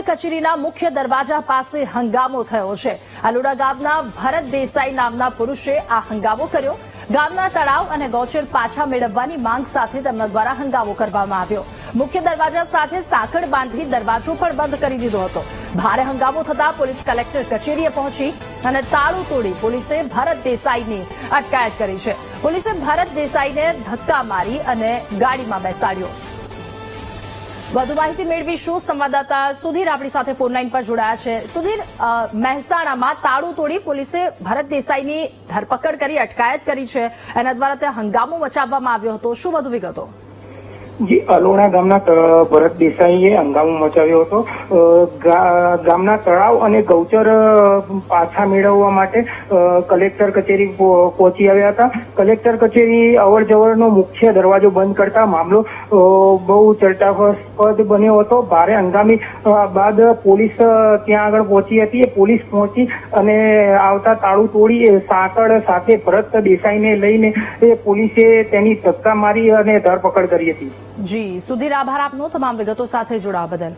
Collector કચેરીના મુખ્ય દરવાજા પાસે હંગામો થયો છે. અલુડા ગામના ભરત દેસાઈ નામના પુરુષે આ હંગામો કર્યો. ગામના તળાવ અને ગૌચર પાછા મેળવવાની માંગ સાથે તેમના દ્વારા હંગામો કરવામાં આવ્યો. મુખ્ય દરવાજા સાથે સાંકળ બાંધી દરવાજો પણ બંધ કરી દીધો હતો. ભારે હંગામો થતા પોલીસ કલેક્ટર કચેરીએ પહોંચી અને તાળું તોડી પોલીસે ભરત દેસાઈની અટકાયત કરી છે. પોલીસે ભરત દેસાઈને ધક્કા મારી અને ગાડીમાં બેસાડ્યો. વધુ માહિતી મેળવીશું. સંવાદદાતા સુધીર આપણી સાથે ફોન લાઈન પર જોડાયા છે. સુધીર મહેસાણામાં તાળું તોડી પોલીસે ભરત દેસાઈની ધરપકડ કરી, અટકાયત કરી છે. એના દ્વારા ત્યાં હંગામો મચાવવામાં આવ્યો હતો. શું વધુ વિગતો? જી, અલોણા ગામના ભરત દેસાઈએ હંગામો મચાવ્યો હતો. ગામના તળાવ અને ગૌચર પાછા મેળવવા માટે કલેક્ટર કચેરી પહોંચી આવ્યા હતા. કલેક્ટર કચેરી અવર જવરનો મુખ્ય દરવાજો બંધ કરતા મામલો બહુ ચર્ચાસ્પદ બન્યો હતો. ભારે હંગામી બાદ પોલીસ ત્યાં આગળ પહોંચી હતી. પોલીસ પહોંચી અને આવતા તાળું તોડી સાંકળ સાથે ભરત દેસાઈને લઈને પોલીસે તેની ધક્કા મારી અને ધરપકડ કરી હતી. જી સુધીર આભાર આપનો. તમામ વિગતો સાથે જોડાવા બદલ.